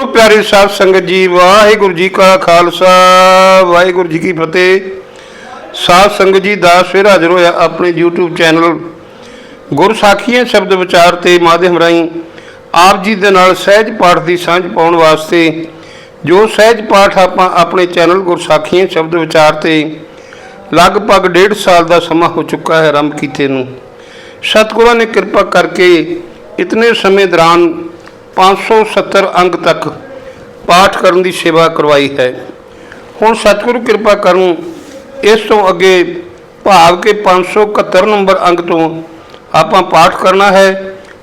ਸੋ ਪਿਆਰੇ ਸਾਧ ਸੰਗਤ ਜੀ, ਵਾਹਿਗੁਰੂ ਜੀ ਕਾ ਖਾਲਸਾ, ਵਾਹਿਗੁਰੂ ਜੀ ਕੀ ਫਤਿਹ। ਸਾਧ ਸੰਗਤ ਜੀ ਦਾ ਫਿਰ ਹਾਜ਼ਰ ਹੋਇਆ ਆਪਣੇ YouTube ਚੈਨਲ ਗੁਰ ਸਾਖੀਆਂ ਸ਼ਬਦ ਵਿਚਾਰ ਤੇ ਮਾਧਿਅਮ ਰਾਹੀਂ। ਆਪ ਜੀ ਦੇ ਨਾਲ ਸਹਿਜ ਪਾਠ ਦੀ ਸਾਂਝ ਪਾਉਣ ਵਾਸਤੇ ਜੋ ਸਹਿਜ ਪਾਠ ਆਪਾਂ ਆਪਣੇ ਚੈਨਲ ਗੁਰ ਸਾਖੀਆਂ ਸ਼ਬਦ ਵਿਚਾਰ ਤੇ ਲਗਭਗ ਡੇਢ ਸਾਲ ਦਾ ਸਮਾਂ ਹੋ ਚੁੱਕਾ ਹੈ ਆਰੰਭ ਕੀਤੇ ਨੂੰ। ਸਤਿਗੁਰਾਂ ਨੇ ਕਿਰਪਾ ਕਰਕੇ ਇਤਨੇ ਸਮੇਂ ਦੌਰਾਨ 570 ਅੰਗ ਤੱਕ ਪਾਠ ਕਰਨ ਦੀ ਸੇਵਾ ਕਰਵਾਈ ਹੈ। ਹੁਣ ਸਤਿਗੁਰੂ ਕਿਰਪਾ ਕਰਨ ਇਸ ਤੋਂ ਅੱਗੇ ਭਾਵ ਕਿ 571 ਨੰਬਰ ਅੰਗ ਤੋਂ ਆਪਾਂ ਪਾਠ ਕਰਨਾ ਹੈ।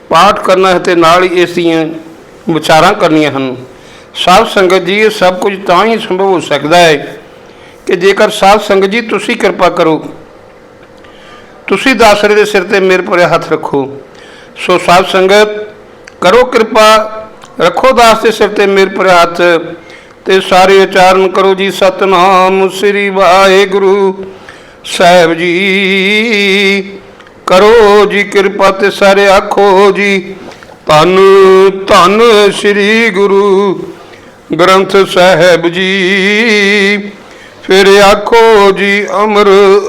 ਪਾਠ ਕਰਨਾ ਹੈ ਤੇ ਨਾਲ ਹੀ ਇਸ ਦੀਆਂ ਵਿਚਾਰਾਂ ਕਰਨੀਆਂ ਹਨ। ਸਾਧ ਸੰਗਤ ਜੀ, ਇਹ ਸਭ ਕੁਝ ਤਾਂ ਹੀ ਸੰਭਵ ਹੋ ਸਕਦਾ ਹੈ ਕਿ ਜੇਕਰ ਸਾਧ ਸੰਗਤ ਜੀ ਤੁਸੀਂ ਕਿਰਪਾ ਕਰੋ, ਤੁਸੀਂ ਦਾਸਰੇ ਦੇ ਸਿਰ ਤੇ ਮੇਰੇ ਭਰਿਆ ਹੱਥ ਰੱਖੋ, ਸੋ ਸਾਧ ਸੰਗਤ ਕਰੋ ਕਿਰਪਾ, ਰੱਖੋ ਦਾਸ ਦੇ ਸਿਰ ਤੇ ਮੇਰੇ ਭਰਿਆ ਹੱਥ, ਤੇ ਸਾਰੇ ਉਚਾਰਨ ਕਰੋ ਜੀ ਸਤਨਾਮ ਸ੍ਰੀ ਵਾਹਿਗੁਰੂ ਸਾਹਿਬ ਜੀ। ਕਰੋ ਜੀ ਕਿਰਪਾ ਤੇ ਸਾਰੇ ਆਖੋ ਜੀ, ਧੰਨ ਧੰਨ ਸ੍ਰੀ ਗੁਰੂ ਗ੍ਰੰਥ ਸਾਹਿਬ ਜੀ। ਫਿਰ ਆਖੋ ਜੀ ਅਮਰ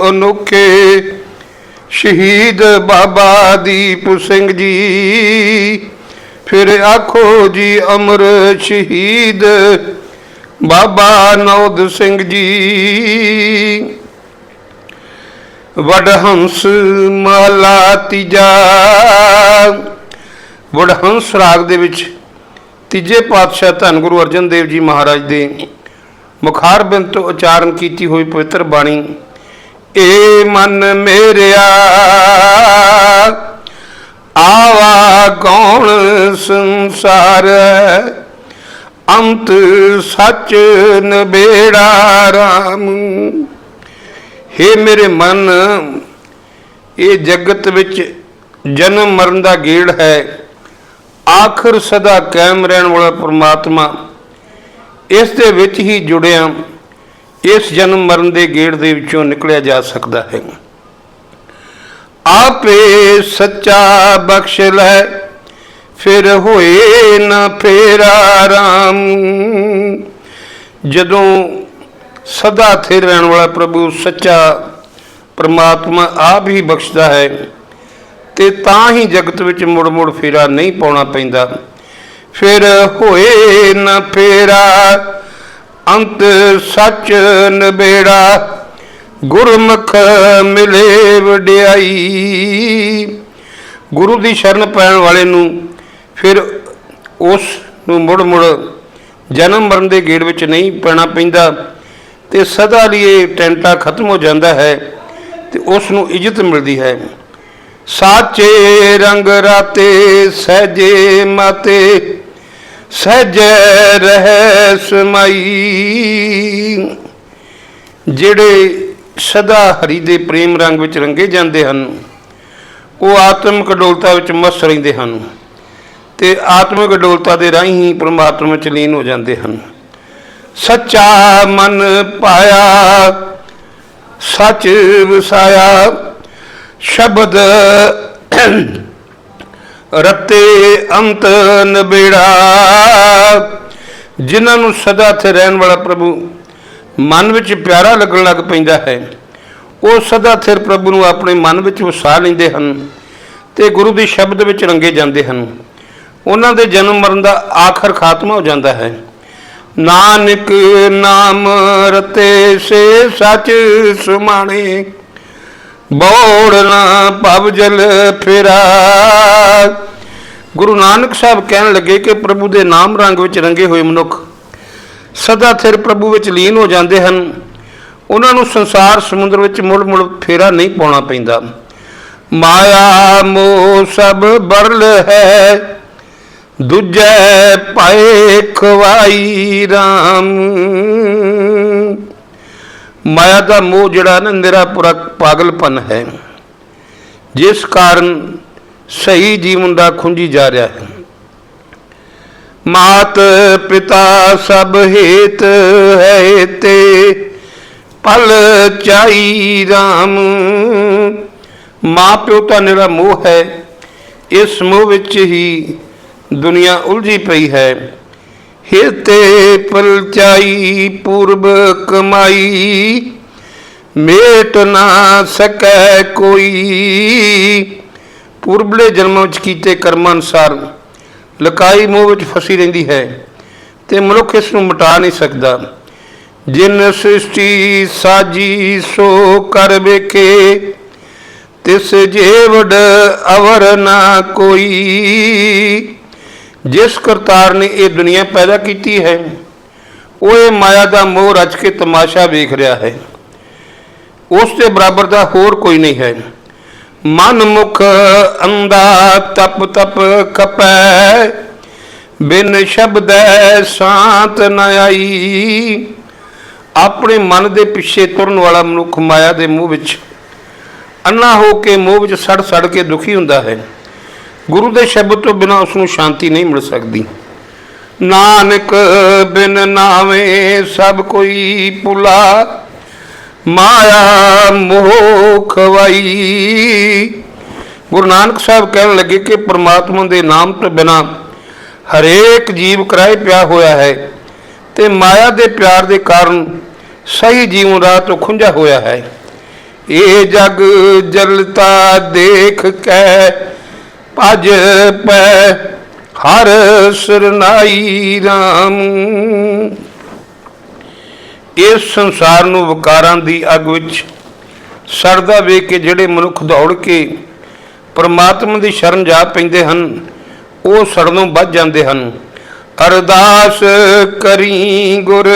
ਅਨੋਖੇ ਸ਼ਹੀਦ ਬਾਬਾ ਦੀਪ ਸਿੰਘ ਜੀ। ਫਿਰ ਆਖੋ ਜੀ ਅਮਰ ਸ਼ਹੀਦ ਬਾਬਾ ਨੌਦ ਸਿੰਘ ਜੀ। ਵਡਹੰਸ ਮਾਲਾ ਤੀਜਾ। ਵਡਹੰਸ ਰਾਗ ਦੇ ਵਿੱਚ ਤੀਜੇ ਪਾਤਸ਼ਾਹ ਧੰਨ ਗੁਰੂ ਅਰਜਨ ਦੇਵ ਜੀ ਮਹਾਰਾਜ ਦੇ ਮੁਖਾਰ ਬਿੰਦ ਤੋਂ ਉਚਾਰਨ ਕੀਤੀ ਹੋਈ ਪਵਿੱਤਰ ਬਾਣੀ, ਏ ਮਨ ਮੇਰਿਆ ਕੌਣ ਸੰਸਾਰ ਅੰਤ ਸੱਚ ਨਬੇੜਾ ਰਾਮ। ਹੇ ਮੇਰੇ ਮਨ, ਇਹ ਜਗਤ ਵਿੱਚ ਜਨਮ ਮਰਨ ਦਾ ਗੇੜ ਹੈ। ਆਖਰ ਸਦਾ ਕਾਇਮ ਰਹਿਣ ਵਾਲਾ ਪ੍ਰਮਾਤਮਾ, ਇਸ ਦੇ ਵਿੱਚ ਹੀ ਜੁੜਿਆ, ਇਸ ਜਨਮ ਮਰਨ ਦੇ ਗੇੜ ਦੇ ਵਿੱਚੋਂ ਨਿਕਲਿਆ ਜਾ ਸਕਦਾ ਹੈ। ਆਪੇ ਸੱਚਾ ਬਖਸ਼ ਲੈ, ਫਿਰ ਹੋਏ ਨਾ ਫੇਰਾ ਰਾਮ ਜਦੋਂ ਸਦਾ ਸਥਿਰ ਰਹਿਣ ਵਾਲਾ ਪ੍ਰਭੂ ਸੱਚਾ ਪਰਮਾਤਮਾ ਆਪ ਹੀ ਬਖਸ਼ਦਾ ਹੈ, ਤੇ ਤਾਂ ਹੀ ਜਗਤ ਵਿੱਚ ਮੁੜ ਮੁੜ ਫੇਰਾ ਨਹੀਂ ਪਾਉਣਾ ਪੈਂਦਾ। ਫਿਰ ਹੋਏ ਨਾ ਫੇਰਾ, ਅੰਤ ਸੱਚ ਨਬੇੜਾ ਗੁਰਮੁਖ ਮਿਲੇ ਵਡਿਆਈ। ਗੁਰੂ ਦੀ ਸ਼ਰਨ ਪੈਣ ਵਾਲੇ ਨੂੰ ਫਿਰ ਉਸ ਨੂੰ ਮੁੜ ਮੁੜ ਜਨਮ ਮਰਨ ਦੇ ਗੇੜ ਵਿੱਚ ਨਹੀਂ ਪੈਣਾ ਪੈਂਦਾ ਤੇ ਸਦਾ ਲਈ ਇਹ ਟੈਂਟਾ ਖਤਮ ਹੋ ਜਾਂਦਾ ਹੈ ਤੇ ਉਸ ਨੂੰ ਇੱਜ਼ਤ ਮਿਲਦੀ ਹੈ। ਸਾਚੇ ਰੰਗ ਰਾਤੇ ਸਹਜੇ ਮਾਤੇ, ਸਹਜੇ ਰਹਿ ਸਮਾਈ ਜਿਹੜੇ ਸਦਾ ਹਰੀ ਦੇ ਪ੍ਰੇਮ ਰੰਗ ਵਿੱਚ ਰੰਗੇ ਜਾਂਦੇ ਹਨ। ਉਹ ਆਤਮਿਕ ਡੋਲਤਾ ਵਿੱਚ ਮਸਤ ਰਹਿੰਦੇ ਹਨ ਤੇ ਆਤਮਿਕ ਡੋਲਤਾ ਦੇ ਰਾਹੀਂ ਹੀ ਪ੍ਰਮਾਤਮਾ ਵਿੱਚ ਲੀਨ ਹੋ ਜਾਂਦੇ ਹਨ। ਸੱਚਾ ਮਨ ਪਾਇਆ, ਸੱਚ ਵਸਾਇਆ, ਸ਼ਬਦ ਰਤੇ ਅੰਤ ਨਬੇੜਾ, ਜਿਨ੍ਹਾਂ ਨੂੰ ਸਦਾ ਇੱਥੇ ਰਹਿਣ ਵਾਲਾ ਪ੍ਰਭੂ ਮਨ ਵਿੱਚ ਪਿਆਰਾ ਲੱਗਣ ਲੱਗ ਪੈਂਦਾ ਹੈ। ਉਹ ਸਦਾ ਥਿਰ ਪ੍ਰਭੂ ਨੂੰ ਆਪਣੇ ਮਨ ਵਿੱਚ ਵਸਾ ਲੈਂਦੇ ਹਨ ਤੇ ਗੁਰੂ ਦੇ ਸ਼ਬਦ ਵਿੱਚ ਰੰਗੇ ਜਾਂਦੇ ਹਨ। ਉਹਨਾਂ ਦੇ ਜਨਮ ਮਰਨ ਦਾ ਆਖਰ ਖਾਤਮਾ ਹੋ ਜਾਂਦਾ ਹੈ। ਨਾਨਕ ਨਾਮ ਰਤੇ ਸੇ ਸਚ ਸੁਮਾਣੇ, ਬੋੜ ਨਾ ਭਵ ਜਲ ਫਿਰਾ। ਗੁਰੂ ਨਾਨਕ ਸਾਹਿਬ ਕਹਿਣ ਲੱਗੇ ਕਿ ਪ੍ਰਭੂ ਦੇ ਨਾਮ ਰੰਗ ਵਿੱਚ ਰੰਗੇ ਹੋਏ ਮਨੁੱਖ ਸਦਾ ਥਿਰ ਪ੍ਰਭੂ ਵਿੱਚ ਲੀਨ ਹੋ ਜਾਂਦੇ ਹਨ। ਉਹਨਾਂ ਨੂੰ ਸੰਸਾਰ ਸਮੁੰਦਰ ਵਿੱਚ ਮੁੜ ਮੁੜ ਫੇਰਾ ਨਹੀਂ ਪਾਉਣਾ ਪੈਂਦਾ। ਮਾਇਆ ਮੋਹ ਸਭ ਬਰਲ ਹੈ। ਦੂਜੈ ਪਾਏ ਖਵਾਈ RAM ਮਾਇਆ ਦਾ ਮੋਹ ਜਿਹੜਾ ਨਾ ਨਿਰਾ ਪੂਰਾ ਪਾਗਲਪਨ ਹੈ। ਜਿਸ ਕਾਰਨ ਸਹੀ ਜੀਵਨ ਦਾ ਖੁੰਝੀ ਜਾ ਰਿਹਾ ਹੈ। ਮਾਤ ਪਿਤਾ ਸਭ ਹੇਤ ਹੈ ਤੇ ਪਲ ਚਾਈ RAM ਮਾਂ ਪਿਓ ਤਾਂ ਨਿਰਾ ਮੋਹ ਹੈ, ਇਸ ਮੋਹ ਵਿੱਚ ਹੀ ਦੁਨੀਆ ਉਲਝੀ ਪਈ ਹੈ। ਹਿਤੇ ਪਲਚਾਈ ਪੂਰਬ ਕਮਾਈ, ਮੇਟ ਨਾ ਸਕੈ ਕੋਈ। ਪੁਰਬਲੇ ਜਨਮ ਵਿੱਚ ਕੀਤੇ ਕਰਮ ਅਨੁਸਾਰ ਲਕਾਈ ਮੋਹ ਵਿੱਚ ਫਸੀ ਰਹਿੰਦੀ ਹੈ ਤੇ ਮਨੁੱਖ ਇਸ ਨੂੰ ਮਿਟਾ ਨਹੀਂ ਸਕਦਾ। ਜਿਨ ਸ੍ਰਿਸ਼ਟੀ ਸਾਜੀ ਸੋ ਕਰ ਵੇਖੇ, ਤਿਸ ਜੀਵੜ ਅਵਰ ਨਾ ਕੋਈ। ਜਿਸ ਕਰਤਾਰ ਨੇ ਇਹ ਦੁਨੀਆ ਪੈਦਾ ਕੀਤੀ ਹੈ, ਉਹ ਇਹ ਮਾਇਆ ਦਾ ਮੋਹ ਰਚ ਕੇ ਤਮਾਸ਼ਾ ਵੇਖ ਰਿਹਾ ਹੈ। ਉਸ ਦੇ ਬਰਾਬਰ ਦਾ ਹੋਰ ਕੋਈ ਨਹੀਂ ਹੈ। ਮਨ ਮੁਖ ਅੰਦਾ ਤਪ ਤਪ ਕਪੈ ਬਿਨ ਸ਼ਬਦੈ ਸ਼ਾਂਤ ਨ ਆਈ। ਆਪਣੇ ਮਨ ਦੇ ਪਿੱਛੇ ਤੁਰਨ ਵਾਲਾ ਮਨੁੱਖ ਮਾਇਆ ਦੇ ਮੂੰਹ ਵਿੱਚ ਅੰਨਾ ਹੋ ਕੇ ਮੋਹ ਵਿੱਚ ਸੜ ਸੜ ਕੇ ਦੁਖੀ ਹੁੰਦਾ ਹੈ। ਗੁਰੂ ਦੇ ਸ਼ਬਦ ਤੋਂ ਬਿਨਾ ਉਸ ਨੂੰ ਸ਼ਾਂਤੀ ਨਹੀਂ ਮਿਲ ਸਕਦੀ। ਨਾਨਕ ਬਿਨ ਨਾਵੇਂ ਸਭ ਕੋਈ ਭੁਲਾ। ਮਾਇਆ ਮੋਹ ਖਵਾਈ ਗੁਰੂ ਨਾਨਕ ਸਾਹਿਬ ਕਹਿਣ ਲੱਗੇ ਕਿ ਪ੍ਰਮਾਤਮਾ ਦੇ ਨਾਮ ਤੋਂ ਬਿਨਾ ਹਰੇਕ ਜੀਵ ਕਰਾਏ ਪਿਆ ਹੋਇਆ ਹੈ ਤੇ ਮਾਇਆ ਦੇ ਪਿਆਰ ਦੇ ਕਾਰਨ ਸਹੀ ਜੀਵਨ ਰਾਹ ਤੋਂ ਖੁੰਝਾ ਹੋਇਆ ਹੈ। ਇਹ ਜਗ ਜਲਤਾ ਦੇਖ ਕੇ ਭਜ ਪੈ ਹਰ ਸਰਨਾਈ RAM ਇਸ ਸੰਸਾਰ ਨੂੰ ਵਿਕਾਰਾਂ ਦੀ ਅੱਗ ਵਿੱਚ ਸੜਦਾ ਵੇਖ ਕੇ ਜਿਹੜੇ ਮਨੁੱਖ ਦੌੜ ਕੇ ਪਰਮਾਤਮਾ ਦੀ ਸ਼ਰਨ ਜਾ ਪੈਂਦੇ ਹਨ, ਉਹ ਸੜਨੋਂ ਬਚ ਜਾਂਦੇ ਹਨ। ਅਰਦਾਸ ਕਰੀ ਗੁਰ,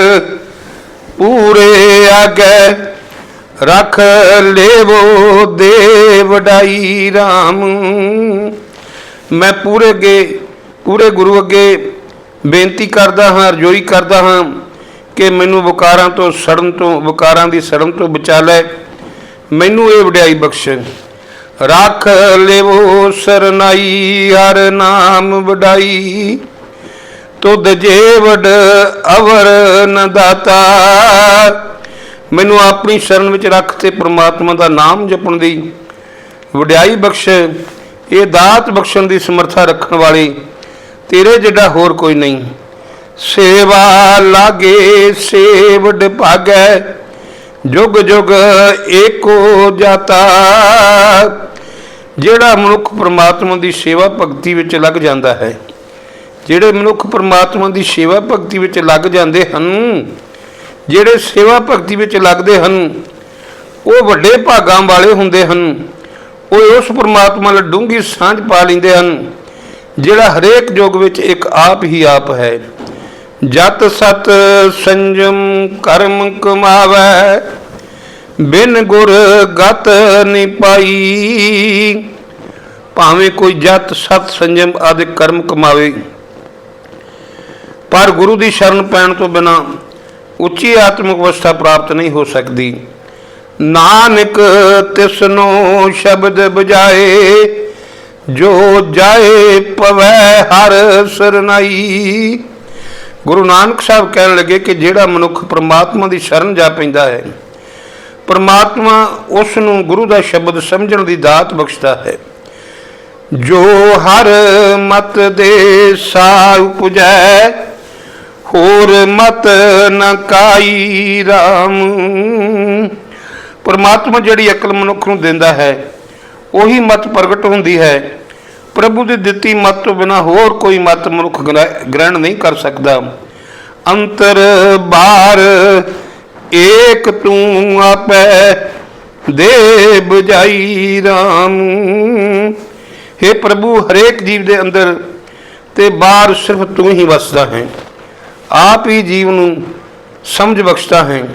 ਪੂਰੇ ਆਗੇ ਰਖ ਲੇਵੋ ਦੇ ਵਡਾਈ RAM ਮੈਂ ਪੂਰੇ ਅੱਗੇ, ਪੂਰੇ ਗੁਰੂ ਅੱਗੇ ਬੇਨਤੀ ਕਰਦਾ ਹਾਂ, ਅਰਜ਼ੋਈ ਕਰਦਾ ਹਾਂ ਕਿ ਮੈਨੂੰ ਵਿਕਾਰਾਂ ਤੋਂ ਸੜਨ ਤੋਂ, ਵਿਕਾਰਾਂ ਦੀ ਸੜਨ ਤੋਂ ਬਚਾ ਲੈ। ਮੈਨੂੰ ਇਹ ਵਡਿਆਈ ਬਖਸ਼। ਰੱਖ ਲੇਵੋ ਸਰਨਾਈ, ਹਰ ਨਾਮ ਵਡਾਈ। ਤੁਧ ਜੇਵਡ ਅਵਰ ਨ ਦਾਤਾ। ਮੈਨੂੰ ਆਪਣੀ ਸ਼ਰਨ ਵਿੱਚ ਰੱਖ ਤੇ ਪ੍ਰਮਾਤਮਾ ਦਾ ਨਾਮ ਜਪਣ ਦੀ ਵਡਿਆਈ ਬਖਸ਼। ਇਹ ਦਾਤ ਬਖਸ਼ਣ ਦੀ ਸਮਰੱਥਾ ਰੱਖਣ ਵਾਲੀ ਤੇਰੇ ਜਿਹੜਾ ਹੋਰ ਕੋਈ ਨਹੀਂ। ਸੇਵਾ ਲਾਗੇ ਸੇਵਡ ਭਾਗੈ, ਜੁਗ ਜੁਗ ਏਕੋ ਜਾਤਾ। ਜਿਹੜਾ ਮਨੁੱਖ ਪ੍ਰਮਾਤਮਾ ਦੀ ਸੇਵਾ ਭਗਤੀ ਵਿੱਚ ਲੱਗ ਜਾਂਦਾ ਹੈ, ਜਿਹੜੇ ਮਨੁੱਖ ਪ੍ਰਮਾਤਮਾ ਦੀ ਸੇਵਾ ਭਗਤੀ ਵਿੱਚ ਲੱਗ ਜਾਂਦੇ ਹਨ, ਜਿਹੜੇ ਸੇਵਾ ਭਗਤੀ ਵਿੱਚ ਲੱਗਦੇ ਹਨ, ਉਹ ਵੱਡੇ ਭਾਗਾਂ ਵਾਲੇ ਹੁੰਦੇ ਹਨ। ਉਹ ਉਸ ਪ੍ਰਮਾਤਮਾ ਨਾਲ ਡੂੰਗੀ ਸਾਂਝ ਪਾ ਲੈਂਦੇ ਹਨ, ਜਿਹੜਾ ਹਰੇਕ ਯੁੱਗ ਵਿੱਚ ਇੱਕ ਆਪ ਹੀ ਆਪ ਹੈ। ਜਤ ਸਤ ਸੰਜਮ ਕਰਮ ਕਮਾਵੈ, ਬਿਨ ਗੁਰ ਗਤ ਨਿ ਪਾਈ। ਭਾਵੇਂ ਕੋਈ ਜਤ ਸਤ ਸੰਜਮ ਆਦਿ ਕਰਮ ਕਮਾਵੇ, ਪਰ ਗੁਰੂ ਦੀ ਸ਼ਰਨ ਪੈਣ ਤੋਂ ਬਿਨਾ ਉੱਚੀ ਆਤਮਿਕ ਅਵਸਥਾ ਪ੍ਰਾਪਤ ਨਹੀਂ ਹੋ ਸਕਦੀ। ਨਾਨਕ ਤਿਸਨੋ ਸ਼ਬਦ ਬਜਾਏ ਜੋ ਜਾਏ ਪਵੈ ਹਰ ਸਰਨਾਈ। ਗੁਰੂ ਨਾਨਕ ਸਾਹਿਬ ਕਹਿਣ ਲੱਗੇ ਕਿ ਜਿਹੜਾ ਮਨੁੱਖ ਪ੍ਰਮਾਤਮਾ ਦੀ ਸ਼ਰਨ ਜਾ ਪੈਂਦਾ ਹੈ, ਪ੍ਰਮਾਤਮਾ ਉਸ ਨੂੰ ਗੁਰੂ ਦਾ ਸ਼ਬਦ ਸਮਝਣ ਦੀ ਦਾਤ ਬਖਸ਼ਦਾ ਹੈ। ਜੋ ਹਰ ਮਤ ਦੇ ਸਾ ਉਪਜੈ, ਹੋਰ ਮਤ ਨ ਕਾਈ RAM ਪਰਮਾਤਮਾ ਜਿਹੜੀ ਅਕਲ ਮਨੁੱਖ ਨੂੰ ਦਿੰਦਾ ਹੈ, ਉਹੀ ਮਤ ਪ੍ਰਗਟ ਹੁੰਦੀ ਹੈ। ਪ੍ਰਭੂ ਦੀ ਦਿੱਤੀ ਮਤ ਤੋਂ ਬਿਨਾ ਹੋਰ ਕੋਈ ਮਤ ਮਨੁੱਖ ਗ੍ਰਹਿ- ਗ੍ਰਹਿਣ ਨਹੀਂ ਕਰ ਸਕਦਾ। ਅੰਤਰ ਬਾਹਰ ਏਕ ਤੂੰ ਆਪੈ ਦੇ ਬੁਝਾਈ RAM हे ਪ੍ਰਭੂ, ਹਰੇਕ ਜੀਵ ਦੇ ਅੰਦਰ ਤੇ ਬਾਹਰ ਸਿਰਫ ਤੂੰ ਹੀ ਵਸਦਾ ਹੈ। ਆਪ ਹੀ ਜੀਵ ਨੂੰ ਸਮਝ ਬਖਸ਼ਦਾ ਹੈ।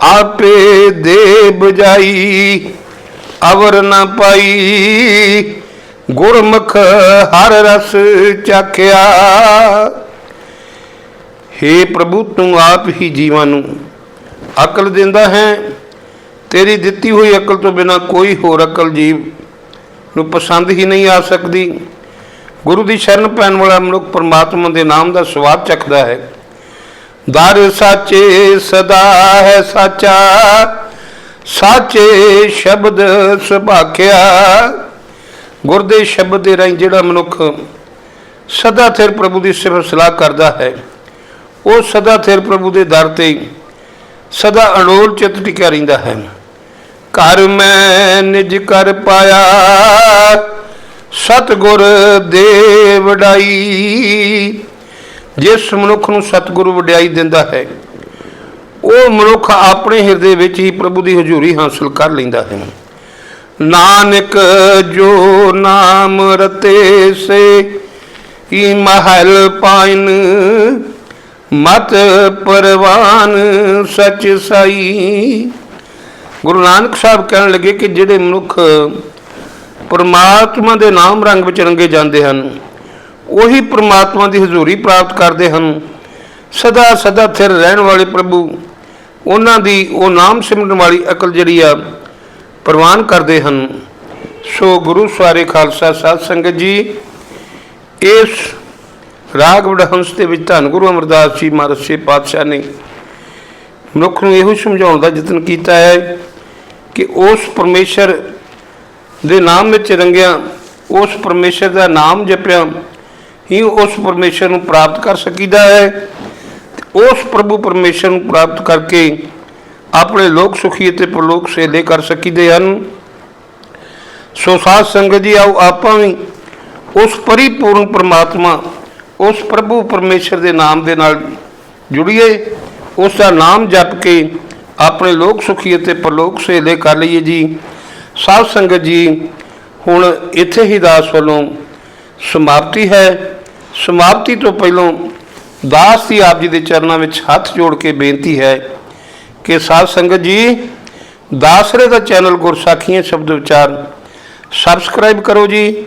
ਆਪੇ ਦੇ ਬੁਝਾਈ ਅਵਰ ਨਾ ਪਾਈ। ਗੁਰਮੁਖ ਹਰ ਰਸ ਚਾਖਿਆ। हे ਪ੍ਰਭੂ, ਤੂੰ ਆਪ ਹੀ ਜੀਵਾਂ ਨੂੰ ਅਕਲ ਦਿੰਦਾ ਹੈ। ਤੇਰੀ ਦਿੱਤੀ ਹੋਈ ਅਕਲ ਤੋਂ ਬਿਨਾ ਕੋਈ ਹੋਰ ਅਕਲ ਜੀਵ ਨੂੰ ਪਸੰਦ ਹੀ ਨਹੀਂ ਆ ਸਕਦੀ। ਗੁਰੂ ਦੀ ਸ਼ਰਨ ਪੈਣ ਵਾਲਾ ਮਨੁੱਖ ਪਰਮਾਤਮਾ ਦੇ ਨਾਮ ਦਾ ਸਵਾਦ ਚੱਖਦਾ ਹੈ। ਦਰ ਸਾਚੇ ਸਦਾ ਹੈ ਸਾਚਾ, ਸਾਚੇ ਸ਼ਬਦ ਸੁਭਾਖਿਆ। ਗੁਰ ਦੇ ਸ਼ਬਦ ਦੇ ਰਾਹੀਂ ਜਿਹੜਾ ਮਨੁੱਖ ਸਦਾ ਥਿਰ ਪ੍ਰਭੂ ਦੀ ਸਿਫਤ ਸਲਾਹ ਕਰਦਾ ਹੈ, ਉਹ ਸਦਾ ਥਿਰ ਪ੍ਰਭੂ ਦੇ ਦਰ ਤੇ ਸਦਾ ਅਣੋਲ ਚਿੱਤ ਟਿਕਿਆ ਰਹਿੰਦਾ ਹੈ। ਘਰ ਮੈਂ ਨਿਜ ਕਰ ਪਾਇਆ, ਸਤਗੁਰ ਦੇ ਵਡਾਈ। ਜਿਸ ਮਨੁੱਖ ਨੂੰ ਸਤਿਗੁਰੂ ਵਡਿਆਈ ਦਿੰਦਾ ਹੈ, ਉਹ ਮਨੁੱਖ ਆਪਣੇ ਹਿਰਦੇ ਵਿੱਚ ਹੀ ਪ੍ਰਭੂ ਦੀ ਹਜ਼ੂਰੀ ਹਾਸਲ ਕਰ ਲੈਂਦਾ ਹੈ। ਨਾਨਕ ਜੋ ਨਾਮ ਰਤੇ ਸੇ ਹੀ ਮਹਲ ਪਾਇਨ ਮਤ ਪਰਵਾਨ ਸਚ ਸਾਈ। ਗੁਰੂ ਨਾਨਕ ਸਾਹਿਬ ਕਹਿਣ ਲੱਗੇ ਕਿ ਜਿਹੜੇ ਮਨੁੱਖ ਪਰਮਾਤਮਾ ਦੇ ਨਾਮ ਰੰਗ ਵਿੱਚ ਰੰਗੇ ਜਾਂਦੇ ਹਨ, ਉਹੀ ਪਰਮਾਤਮਾ ਦੀ ਹਜ਼ੂਰੀ ਪ੍ਰਾਪਤ ਕਰਦੇ ਹਨ। ਸਦਾ ਸਦਾ ਥਿਰ ਰਹਿਣ ਵਾਲੇ ਪ੍ਰਭੂ, ਉਹਨਾਂ ਦੀ ਉਹ ਨਾਮ ਸਿਮਰਨ ਵਾਲੀ ਅਕਲ ਜਿਹੜੀ ਆ ਪ੍ਰਵਾਨ ਕਰਦੇ ਹਨ। ਸੋ ਗੁਰੂ ਸਵਾਰੇ ਖਾਲਸਾ ਸਾਧ ਸੰਗਤ ਜੀ, ਇਸ ਰਾਗ ਵਡਹੰਸ ਦੇ ਵਿੱਚ ਧੰਨ ਗੁਰੂ ਅਮਰਦਾਸ ਜੀ ਮਹਾਰਾਜ ਸੇ ਪਾਤਸ਼ਾਹ ਨੇ ਮਨੁੱਖ ਨੂੰ ਇਹੋ ਸਮਝਾਉਣ ਦਾ ਯਤਨ ਕੀਤਾ ਹੈ ਕਿ ਉਸ ਪਰਮੇਸ਼ਰ ਦੇ ਨਾਮ ਵਿੱਚ ਰੰਗਿਆ, ਉਸ ਪਰਮੇਸ਼ਰ ਦਾ ਨਾਮ ਜਪਿਆ, ਹੀ ਉਸ ਪਰਮੇਸ਼ਰ ਨੂੰ ਪ੍ਰਾਪਤ ਕਰ ਸਕੀਦਾ ਹੈ ਉਸ ਪ੍ਰਭੂ ਪਰਮੇਸ਼ਰ ਨੂੰ ਪ੍ਰਾਪਤ ਕਰਕੇ ਆਪਣੇ ਲੋਕ ਸੁਖੀ ਅਤੇ ਪ੍ਰਲੋਕ ਸੇਲੇ ਕਰ ਸਕੀਦੇ ਹਨ। ਸੋ ਸਾਧ ਸੰਗਤ ਜੀ, ਆਓ ਆਪਾਂ ਵੀ ਉਸ ਪਰਿਪੂਰਨ ਪਰਮਾਤਮਾ, ਉਸ ਪ੍ਰਭੂ ਪਰਮੇਸ਼ਰ ਦੇ ਨਾਮ ਦੇ ਨਾਲ ਜੁੜੀਏ। ਉਸ ਦਾ ਨਾਮ ਜਪ ਕੇ ਆਪਣੇ ਲੋਕ ਸੁਖੀ ਅਤੇ ਪ੍ਰਲੋਕ ਸੇਲੇ ਕਰ ਲਈਏ ਜੀ। ਸਾਧ ਸੰਗਤ ਜੀ, ਹੁਣ ਇੱਥੇ ਹੀ ਦਾਸ ਵੱਲੋਂ ਸਮਾਪਤੀ ਹੈ। ਸਮਾਪਤੀ ਤੋਂ ਪਹਿਲਾਂ ਦਾਸ ਦੀ ਆਪ ਜੀ ਦੇ ਚਰਨਾਂ ਵਿੱਚ ਹੱਥ ਜੋੜ ਕੇ ਬੇਨਤੀ ਹੈ ਕਿ ਸਾਧ ਸੰਗਤ ਜੀ, ਦਾਸਰੇ ਦਾ ਚੈਨਲ ਗੁਰਸਾਖੀਆਂ ਸ਼ਬਦ ਵਿਚਾਰ ਸਬਸਕ੍ਰਾਈਬ ਕਰੋ ਜੀ,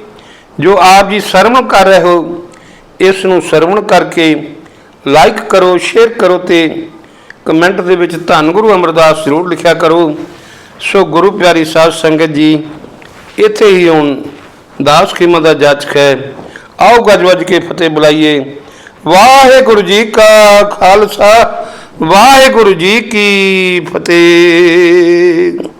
ਜੋ ਆਪ ਜੀ ਸਰਵਣ ਕਰ ਰਹੇ ਹੋ, ਇਸ ਨੂੰ ਸਰਵਣ ਕਰਕੇ ਲਾਈਕ ਕਰੋ ਸ਼ੇਅਰ ਕਰੋ ਤੇ ਕਮੈਂਟ ਦੇ ਵਿੱਚ ਧੰਨ ਗੁਰੂ ਅਮਰਦਾਸ ਜ਼ਰੂਰ ਲਿਖਿਆ ਕਰੋ। ਸੋ ਗੁਰੂ ਪਿਆਰੀ ਸਾਧ ਸੰਗਤ ਜੀ, ਇੱਥੇ ਹੀ ਹੁਣ ਦਾਸ ਖਿਮਾ ਦਾ ਜਾਚਕ ਹੈ। ਆਓ ਗੱਜ ਵੱਜ ਕੇ ਫਤਿਹ ਬੁਲਾਈਏ। ਵਾਹਿਗੁਰੂ ਜੀ ਕਾ ਖਾਲਸਾ। ਵਾਹਿਗੁਰੂ ਜੀ ਕੀ ਫਤਿਹ।